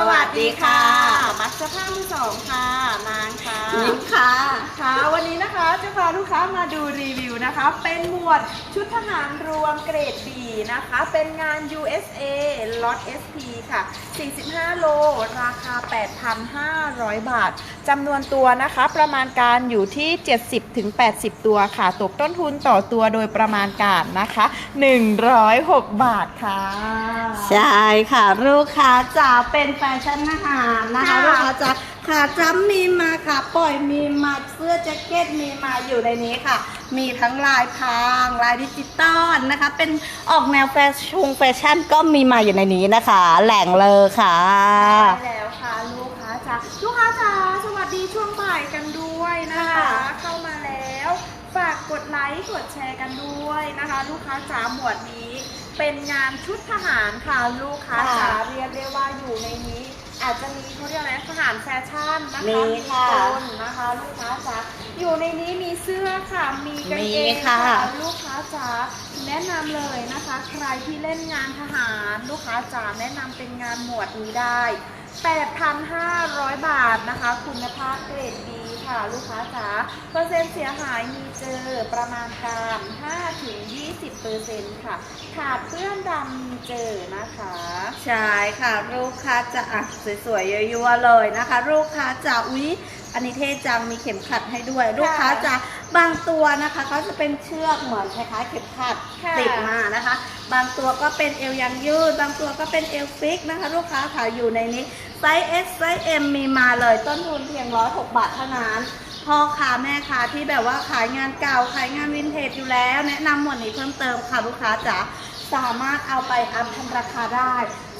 สวัสดีค่ะ มักสภาพมือสองค่ะนางค่ะยิ้มค่ะ ค่ะ วันนี้นะคะจะพาลูกค้ามาดูรีวิวนะคะ เป็นหมวดชุดทหารรวมเกรด B นะคะ เป็นงาน USA ล็อต SP ค่ะ 45 โล ราคา 8,500 บาท จำนวนตัวนะคะ ประมาณการอยู่ที่ 70-80 ตัวค่ะ ตกต้นทุนต่อตัวโดยประมาณการนะคะ 106 บาทค่ะ ใช่ค่ะ ลูกค้าจะเป็นแฟชั่นอาหารนะคะค่ะลูกค้าจะ ขาจ้ำมีมาค่ะปล่อยมีมาเสื้อแจ็คเก็ตมีมาอยู่ในนี้ค่ะ มีทั้งลายพรางลายดิจิตอลนะคะ เป็นออกแนวแฟชั่นแฟชั่นก็มีมาอยู่ในนี้นะคะ แหล่งเลยค่ะใช่แล้วค่ะลูกค้าจ๋าลูกค้าจ๋าสวัสดีช่วงบ่ายกันด้วยนะคะ ค่ะ เข้ามาแล้ว ฝากกดไลค์กดแชร์กันด้วยนะคะ ลูกค้าจ๋าหมวดนี้ เป็นงานชุดทหารค่ะลูกค้าจ๋าเรียกได้ว่าอยู่ในนี้ อาจจะมีเขาเรียกอะไรทหารแฟชั่นนะคะมีค่ะต้นนะคะลูกค้าจ๋าอยู่ในนี้มีเสื้อค่ะมีกางเกมีงค่ะลูกค้าจ๋าแนะนำเลยนะคะ ใครที่เล่นงานทหาร ลูกค้าจ๋าแนะนำเป็นงานหมวดนี้ได้ 8,500 บาทนะคะ คุณภาพเกรดดีค่ะ ลูกค้าจ๋าเปอร์เซ็นต์เสียหายมีเจอประมาณการ5-20เปอร์เซ็นต์ค่ะ ขาดเปื้อนดำมีเจอนะคะ ใช่ค่ะ ลูกค้าจะอะสวยๆยั่วๆเลยนะคะ ลูกค้าจะอุ๊ยอันนี้เท่จังมีเข็มขัดให้ด้วย ลูกค้าจะบางตัวนะคะเขาจะเป็นเชือกเหมือนคล้ายๆเข็มขัดค่ะติดมานะคะ บางตัวก็เป็นเอวยางยืด บางตัวก็เป็นเอวฟิกนะคะ ลูกค้าค่ะอยู่ในนี้ไซส์ S ไซส์ M มีมาเลย ต้นทุนเพียงร้อยหกบาทเท่านั้นพ่อค้าแม่ค้าที่แบบว่าขายงานเก่าขายงานวินเทจอยู่แล้ว แนะนำหมวดนี้เพิ่มเติมค่ะลูกค้าจ๋าสามารถเอาไปอัพทำราคาได้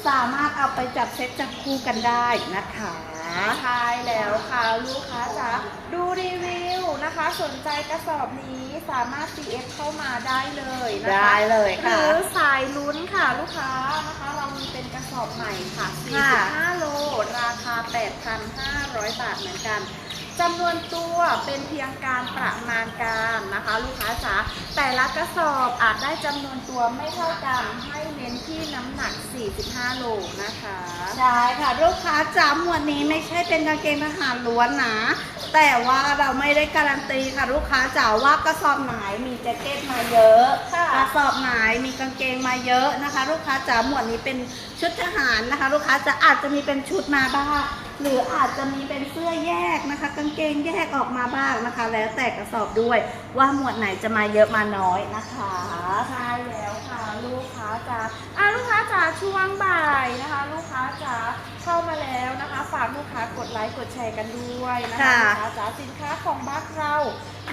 สามารถเอาไปจับเซ็ตจับคู่กันได้นะคะ ใช่แล้วค่ะลูกค้าจ๋าดูรีวิวนะคะ สนใจกระสอบนี้สามารถ CF เข้ามาได้เลยนะคะได้เลยหค่ะรือสายลุ้นค่ะลูกค้านะคะ เรามีเป็นกระสอบใหม่ค่ะค่ะ45 โล ราคา 8,500 บาทเหมือนกัน จำนวนตัวเป็นเพียงการประมาณการนะคะ ลูกค้าจ๋าแต่ละกระสอบอาจได้จำนวนตัวไม่เท่ากันให้เน้นที่น้ำหนัก 45 โลนะคะ ใช่ค่ะ ลูกค้าจ๋าหมวดนี้ไม่ใช่เป็นกางเกงทหารล้วนนะแต่ว่าเราไม่ได้การันตีค่ะลูกค้าจ๋าว่ากระสอบไหนมีแจ็คเก็ตมาเยอะค่ะกระสอบไหนมีกางเกงมาเยอะนะคะ ลูกค้าจ๋าหมวดนี้เป็นชุดทหารนะคะ ลูกค้าจะอาจจะมีเป็นชุดมาบ้าง หรืออาจจะมีเป็นเสื้อแยกนะคะ กางเกงแยกออกมาบ้างนะคะ แล้วแต่กระสอบด้วยว่าหมวดไหนจะมาเยอะมาน้อยนะคะใช่แล้วค่ะลูกค้าจ๋าอะลูกค้าจ๋าช่วงบ่ายนะคะ ลูกค้าจ๋าเข้ามาแล้วนะคะ ฝากลูกค้ากดไลค์กดแชร์กันด้วยนะคะค่ะลูกค้าจ๋าสินค้าของบ้านเรา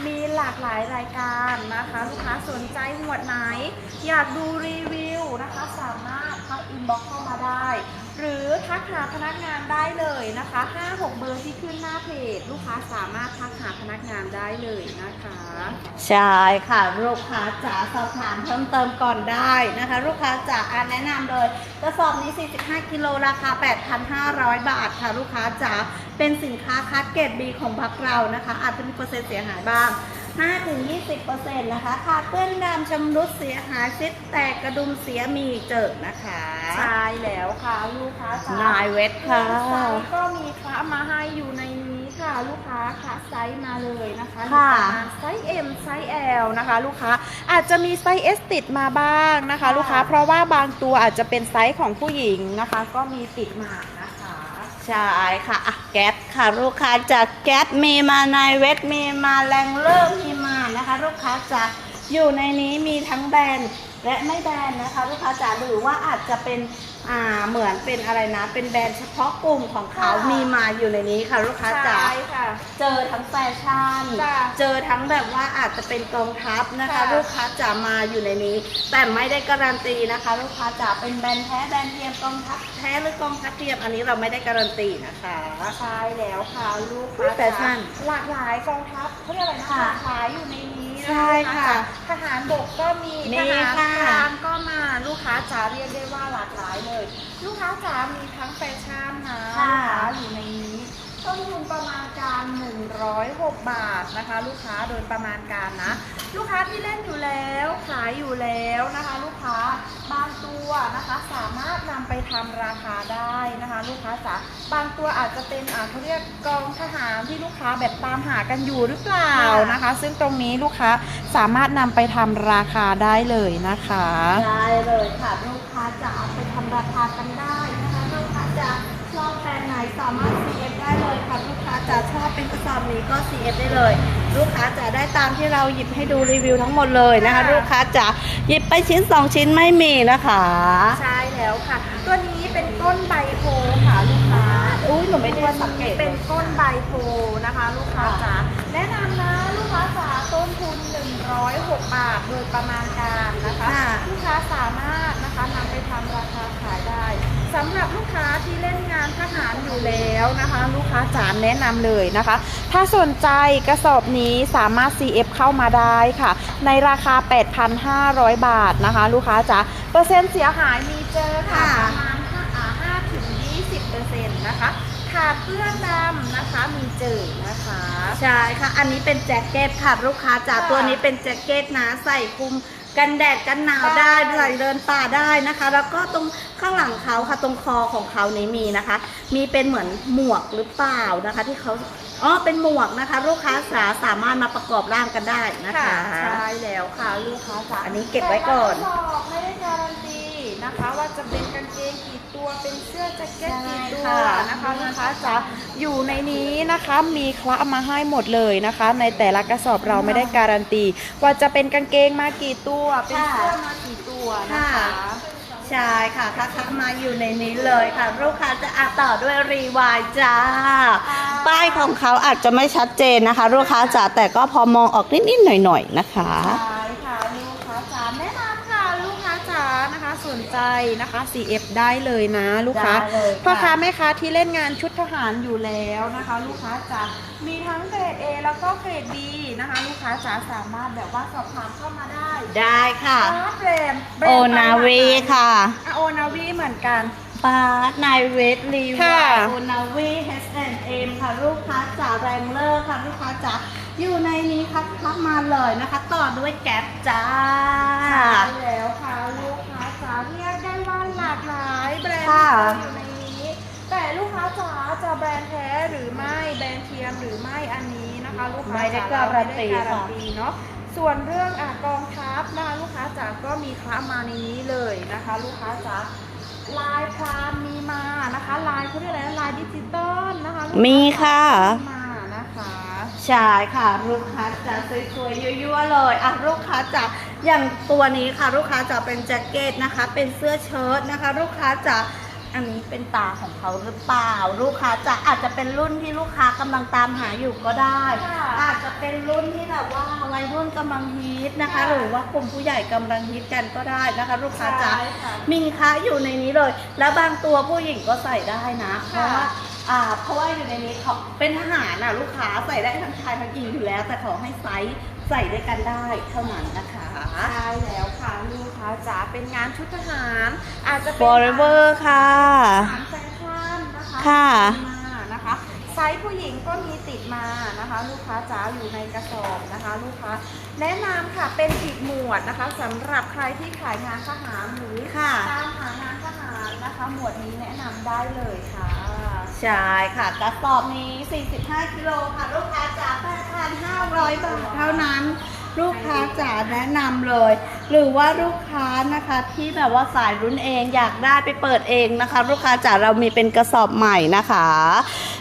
มีหลากหลายรายการนะคะ ลูกค้าสนใจหมวดไหน อยากดูรีวิวนะคะ สามารถทักอินบ็อกเข้ามาได้ หรือทักหาพนักงานได้เลยนะคะ5-6เบอร์ที่ขึ้นหน้าเพจ ลูกค้าสามารถทักหาพนักงานได้เลยนะคะ ใช่ค่ะ ลูกค้าจ๋าสอบถามเพิ่มเติมก่อนได้นะคะ ลูกค้าจ๋าอะแนะนำเลยกระสอบนี้ 45 กิโลราคา 8,500 บาทค่ะ ลูกค้าจ๋าเป็นสินค้าคัดเกรด B ของพักเรานะคะ อาจจะมีเปอร์เซ็นต์เสียหายบ้าง 5-20%นะคะ ขาดเปื้อนดำชำรุดเสียหายซิดแตกกระดุมเสียมีเจิกนะคะ ใช่แล้วค่ะลูกค้าจ๋านายเวทค่ะ ไซส์ก็มีคละมาให้อยู่ในนี้ค่ะ ลูกค้าค่ะไซส์มาเลยนะคะค่ะ มีประมาณไซส์ M ไซส์ L นะคะ ลูกค้าอาจจะมีไซส์ S ติดมาบ้างนะคะ ค่ะ ลูกค้าเพราะว่าบางตัวอาจจะเป็นไซส์ของผู้หญิงนะคะ ก็มีติดมานะคะ ใช่ค่ะอะแก๊สค่ะลูกค้าจากแก๊สมีมาในเวทมีมาแรงเลิกมีมานะคะ ลูกค้าจะอยู่ในนี้มีทั้งแบรนด์ และไม่แบรนด์นะคะลูกค้าจ๋าหรือว่าอาจจะเป็นอ่าเหมือนเป็นอะไรนะ เป็นแบรนด์เฉพาะกลุ่มของเขาค่ะ มีมาอยู่ในนี้ค่ะลูกค้าจ๋า ใช่ค่ะ เจอทั้งแฟชั่น จ้ะเจอทั้งแบบว่าอาจจะเป็นกองทัพนะคะ ค่ะลูกค้าจ๋ามาอยู่ในนี้ แต่ไม่ได้การันตีนะคะ ลูกค้าจ๋าเป็นแบรนด์แท้แบรนด์เทียมกองทัพแท้หรือกองทัพเทียมอันนี้เราไม่ได้การันตีนะคะ ใช่แล้วค่ะ ลูกอุ๊ค้ายแฟชั่นหลากหลายกองทัพเขาเรียกอะไรนะค่ะขายอยู่ในนี้น ใช่ค่ะทหารบกก็มีมีทหารค่ะพรานก็มาลูกค้าจ๋าเรียกได้ว่าหลากหลายเลย ลูกค้าจ๋ามีทั้งแฟชั่นนะลูกค่ะค้าอยู่ในนี้ ต้นทุนประมาณการ 106 บาทนะคะ ลูกค้าโดยประมาณการนะ ลูกค้าที่เล่นอยู่แล้วขายอยู่แล้วนะคะ ลูกค้าบางตัวนะคะ สามารถนำไปทำราคาได้นะคะ ลูกค้าจ๋าบางตัวอาจจะเป็นอ่าเขาเรียกกองทหารที่ลูกค้าแบบตามหากันอยู่หรือเปล่านะคะ ซึ่งตรงนี้ลูกค้าสามารถนำไปทำราคาได้เลยนะคะ ได้เลยค่ะลูกค้าจะเอาไปทำราคากันได้นะคะลูกค้าจะชอบแบรนด์ไหนสามารถ ได้เลยค่ะลูกค้าจะชอบเป็นกระสอบนี้ก็ CF ได้เลย ลูกค้าจะได้ตามที่เราหยิบให้ดูรีวิวทั้งหมดเลยนะคะค่ะลูกค้าจะหยิบไปชิ้น 2 ชิ้นไม่มีนะคะ ใช่แล้วค่ะ ตัวนี้เป็นก้นใบโพค่ะลูกค้าอุ้ยหนูไม่ได้สังเกต เป็นก้นใบโพนะคะ ลูกค้าจ๋าแนะนำนะลูกค้าจ๋าต้นทุน 106 บาทโดยประมาณการนะคะค่ะลูกค้าสามารถนะคะนำไปทำราคาขายได้ สำหรับลูกค้าที่เล่นงานทหารอยู่แล้วนะคะ ลูกค้าจ๋าแนะนำเลยนะคะ ถ้าสนใจกระสอบนี้สามารถ CF เข้ามาได้ค่ะ ในราคา 8,500 บาทนะคะ ลูกค้าจ๋าเปอร์เซ็นต์เสียหายมีเจอค่ะค่ะประมาณ5ถึง20เปอร์เซ็นต์นะคะขาดเปื้อนดำนะคะมีเจอนะคะ ใช่ค่ะ อันนี้เป็นแจ็คเก็ตค่ะ ลูกค้าจ๋าค่ะตัวนี้เป็นแจ็คเก็ตนะใส่คลุม กันแดดกันหนาวได้ได้ใส่เดินป่าได้นะคะ แล้วก็ตรงข้างหลังเขาค่ะตรงคอของเขานี้มีนะคะ มีเป็นเหมือนหมวกหรือเปล่านะคะ ที่เขาอ๋อเป็นหมวกนะคะ ลูกค้าสาสามารถมาประกอบร่างกันได้นะคะใช่แล้วค่ะลูกค้าจ๋าอันนี้เก็บไว้ก่อนแต่ว่าไม่ได้การันตี นะคะ ว่าจะเป็นกางเกงกี่ตัวเป็นเสื้อแจ็คเก็ตกี่ตัวใช่ค่ะนะคะลูกค้าจ๋าอยู่ในนี้นะคะมีคละมาให้หมดเลยนะคะ ในแต่ละกระสอบเราไม่ได้การันตี ว่าจะเป็นกางเกงมากี่ตัวเป็นเสื้อมากี่ตัวนะคะ ใช่ค่ะถ้าทักมาอยู่ในนี้เลยค่ะ ลูกค้าจะอะต่อด้วยรีวายจ้า ป้ายของเขาอาจจะไม่ชัดเจนนะคะ ลูกค้าจ๋าแต่ก็พอมองออกนิดๆหน่อยๆนะคะ ใช่ค่ะลูกค้าจ๋าแนะนำค่ะลูกค้าจ๋านะคะสน ใจนะคะ CF ได้เลยนะลูกค้าได้เลยค่ะ พ่อค้าแม่ค้าที่เล่นงานชุดทหารอยู่แล้วนะคะ ลูกค้าจ๋ามีทั้งเกรด A แล้วก็เกรด B นะคะ ลูกค้าจ๋าสามารถแบบว่าสอบถามเข้ามาได้ได้ค่ะป้าแบรนด์แบรโอนด์นาวีค่ะอะโอนาวีเหมือนกัน ปาร์ตนายเวทรีวาค่ะยโอนาวี H&M ค่ะ ลูกค้าจ๋าแรงเลอร์ค่ะ ลูกค้าจ๋าอยู่ในนี้ค่ะทักมาเลยนะคะ ต่อด้วยแก๊ปจ้า ใช่แล้วค่ะลูกค้าจ๋าเรียกได้ว่าหลากหลายแบรนด์ ค่ะ อยู่ในนี้ แต่ลูกค้าจ๋าจะแบรนด์แท้หรือไม่แบรนด์เทียมหรือไม่อันนี้นะคะ ลูกค้าไม่ได้จ๋การันตีไม่ได้การันค่ะตีเนาะส่วนเรื่องอากองทัพนะคะลูกค้าจ๋าก็มีค้ามาในนี้เลยนะคะ ลูกค้าจ๋าลายพรามมีมานะคะลายเขาเรียกอะไรนะลายดิจิตอลนะคะลูกามีค่ะ มีมานะคะ ใช่ค่ะ ลูกค้าจะสวยๆยั่วๆเลยอะลูกค้าจะอย่างตัวนี้ค่ะ ลูกค้าจะเป็นแจ็คเก็ตนะคะ เป็นเสื้อเชิ้ตนะคะ ลูกค้าจะ อันนี้เป็นตาของเขาหรือเปล่า ลูกค้าจะอาจจะเป็นรุ่นที่ลูกค้ากำลังตามหาอยู่ก็ได้ ค่ะอาจจะเป็นรุ่นที่แบบว่าวัยรุ่นกำลังฮิตนะคะ ค่ะหรือว่ากลุ่มผู้ใหญ่กำลังฮิตกันก็ได้นะคะ ลูกค้าจะใช่ค่ะมีค้าอยู่ในนี้เลย แล้วบางตัวผู้หญิงก็ใส่ได้นะ เพราะว่าอ่าเพราะว่าอยู่ในนี้เขาเป็นทหารน่ะลูกค้าใส่ได้ทั้งชายทั้งหญิงอยู่แล้ว แต่ขอให้ไซส์ ใส่ด้วยกันได้เท่านั้นนะคะใช่แล้วค่ะลูกค้าจ๋าเป็นงานชุดทหาร อาจจะเป็น Forever ค่ะทหารแฟชั่นนะคะค่ะมานะคะไซส์ผู้หญิงก็มีติดมานะคะ ลูกค้าจ๋าอยู่ในกระสอบนะคะ ลูกค้าแนะนำค่ะเป็นอีกหมวดนะคะสำหรับใครที่ขายงานทหารหรือค่ะตามหางานทหารนะคะ หมวดนี้แนะนำได้เลยค่ะ ใช่ค่ะกระสอบนี้ 45 กิโลค่ะลูกค้าจ๋า8,500 บาทเท่านั้น ลูกค้าจ๋าแนะนำเลย หรือว่าลูกค้านะคะที่แบบว่าสายรุ่นเองอยากได้ไปเปิดเองนะคะ ลูกค้าจ๋าเรามีเป็นกระสอบใหม่นะคะ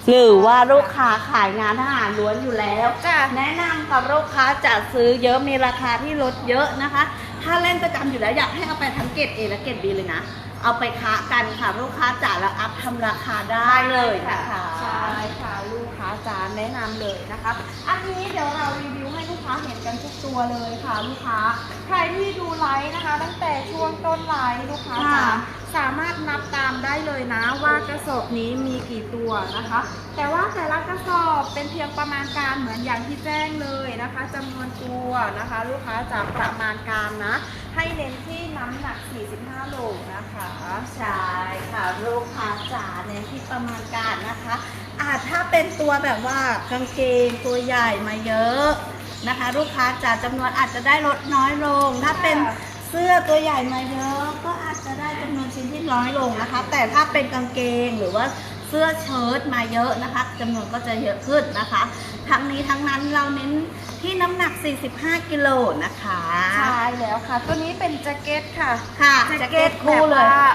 หรือว่าลูกค้าขายงานทหารล้วนอยู่แล้วจ้ะแนะนำกับลูกค้าจะซื้อเยอะมีราคาที่ลดเยอะนะคะ ถ้าเล่นประจำอยู่แล้วอยากให้เอาไปทั้งเกรด A และเกรด B เลยนะ เอาไปค้ากันค่ะ ลูกค้าจ๋าแล้วอัพทำราคาได้เลยนะคะ ใช่ค่ะลูกค้าจ๋าแนะนำเลยนะคะ อันนี้เดี๋ยวเรารีวิวให้ลูกค้าเห็นกันทุกตัวเลยค่ะ ลูกค้า ใครที่ดูไลฟ์นะคะ ตั้งแต่ช่วงต้นไลฟ์ลูกค้าจ๋าค่ะ สามารถนับตามได้เลยนะว่ากระสอบนี้มีกี่ตัวนะคะ แต่ว่าแต่ละกระสอบเป็นเพียงประมาณการเหมือนอย่างที่แจ้งเลยนะคะจำนวนตัวนะคะ ลูกค้าจ๋าประมาณการนะ ให้เน้นที่น้ำหนัก 45โลนะคะใช่ค่ะลูกค้าจ๋าในที่ประมาณการนะคะอาจถ้าเป็นตัวแบบว่ากางเกงตัวใหญ่มาเยอะนะคะ ลูกค้าจะจำนวนอาจจะได้ลดน้อยลง ถ้าเป็นเสื้อตัวใหญ่มาเยอะ ก็อาจจะได้จำนวนชิ้นที่น้อยลงนะคะ แต่ถ้าเป็นกางเกงหรือว่าเสื้อเชิ้ตมาเยอะนะคะจำนวนก็จะเยอะขึ้นนะคะ ทั้งนี้ทั้งนั้นเราเน้นที่น้ำหนัก 45 กิโลนะคะใช่แล้วค่ะ ตัวนี้เป็นแจ็คเก็ตค่ะค่ะแจ็คเก็ตคู่เลยแบบว่า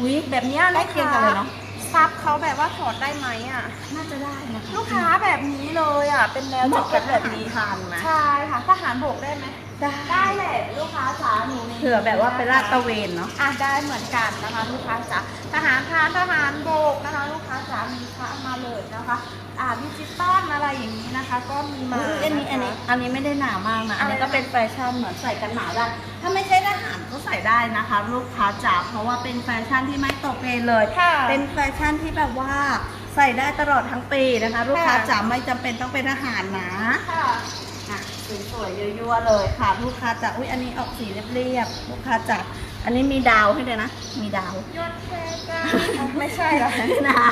อุ๊ยแบบเนี้ยใกล้เคียงกันเลยเนาะซับเขาแบบว่าถอดได้ไหมอะ น่าจะได้นะคะลูกค้าแบบนี้เลยอะ เป็นแนวเหแจ็มาะคกัเก็บตแบแบบบนี้นี้ทานไหมใช่ค่ะทหารบกได้ไหม ได้ได้แหละลูกค้าจ๋าหนูนี่เผื่อแบบว่าไปลาดตระเวนเนาะอะได้เหมือนกันนะคะลูกค้าจ๋าทหารพรานทหารโบกนะคะ ลูกค้าจ๋ามีพระมาเลยนะคะ อ่าดิจิตอลอะไรอย่างนี้นะคะ ก็มีมาอุ๊ยอันนี้อันนี้ะคะอันนี้ไม่ได้หนามากนะอันนี้อะไรนะก็เป็นแฟชั่นเหมือนใส่กันหนาวได้ถ้าไม่ใช่ทหารก็ใส่ได้นะคะ ลูกค้าจ๋าเพราะว่าเป็นแฟชั่นที่ไม่ตกเทรนด์เลยค่ะเป็นแฟชั่นที่แบบว่าใส่ได้ตลอดทั้งปีนะคะ ลูกค้าค่ะจ๋าไม่จำเป็นต้องเป็นทหารนะค่ะอะ สวยๆยั่วๆเลยค่ะ ลูกค้าจ๋าอุ้ยอันนี้ออกสีเรียบๆลูกค้าจ๋าอันนี้มีดาวให้ด้วยนะ มีดาวยศแค่กันไม่ใช่เหรอนา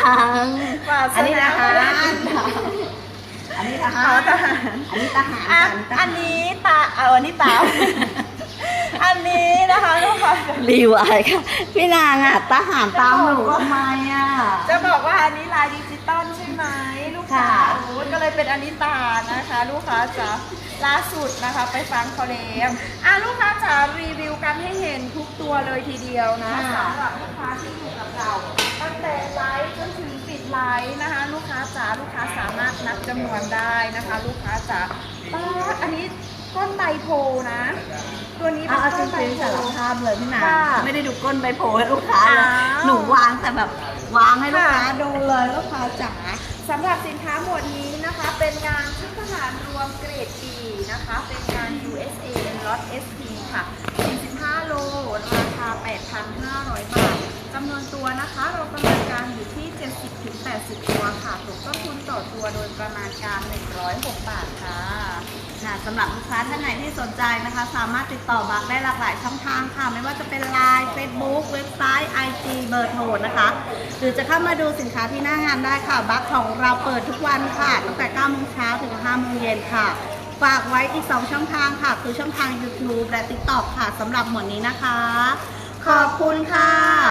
งวาสอันนี้ทหารนาอันนี้ทหาอ๋อรทหารอันนี้ทหารอะจ้ะอันนี้ตาเอาอันนี้ตาอันนี้นะคะลูกค้ารีวายค่ะ พี่นางอะทหารตามหนูทำไมอะ จะบอกว่าอันนี้ลายดิ เลยเป็นอันนี้ตานะคะ ลูกค้าจ๋าล่าสุดนะคะ ไปฟังเขาแล้วอะลูกค้าจ๋ารีวิวกันให้เห็นทุกตัวเลยทีเดียวนะสำหรับลูกค้าที่อยู่กับเราตั้งแต่ไลฟ์จนถึงปิดไลฟ์นะคะ ลูกค้าจ๋าลูกค้าสามารถนับจำนวนได้นะคะ ลูกค้าจ๋าป้าดอันนี้ต้นใบโพนะ ตัวนี้เอาเป็นเอาจต้นใบริงโพๆสารภาพเลยพี่นางค่ะไม่ได้ดูก้นใบโพให้ลูกค้าเลยอ้าวหนูวางแต่แบบวางให้ลูกค้าค่ะ ดูเลยลูกค้าจ๋า สำหรับสินค้าหมวดนี้นะคะเป็นงานชุดทหารรวมเกรด B นะคะ เป็นงาน USA ล็อต SP ค่ะ 45 โล ราคา 8,500 บาทจำนวนตัวนะคะ เราประมาณการอยู่ที่ 70-80 ตัวค่ะถูกต้นทุนต่อตัวโดยประมาณการ 106 บาทค่ะ ค่ะสำหรับลูกค้าท่านไหนที่สนใจนะคะ สามารถติดต่อบักได้หลากหลายช่องทางค่ะ ไม่ว่าจะเป็น Line Facebook เว็บไซต์ IG เบอร์โทรนะคะ หรือจะเข้ามาดูสินค้าที่หน้างานได้ค่ะ บักของเราเปิดทุกวันค่ะ ตั้งแต่9โมงเช้าถึง5โมงเย็นค่ะ ฝากไว้อีก 2 ช่องทางค่ะ คือช่องทาง YouTube และ TikTok ค่ะสำหรับหมวดนี้นะคะ ขอบคุณค่ะ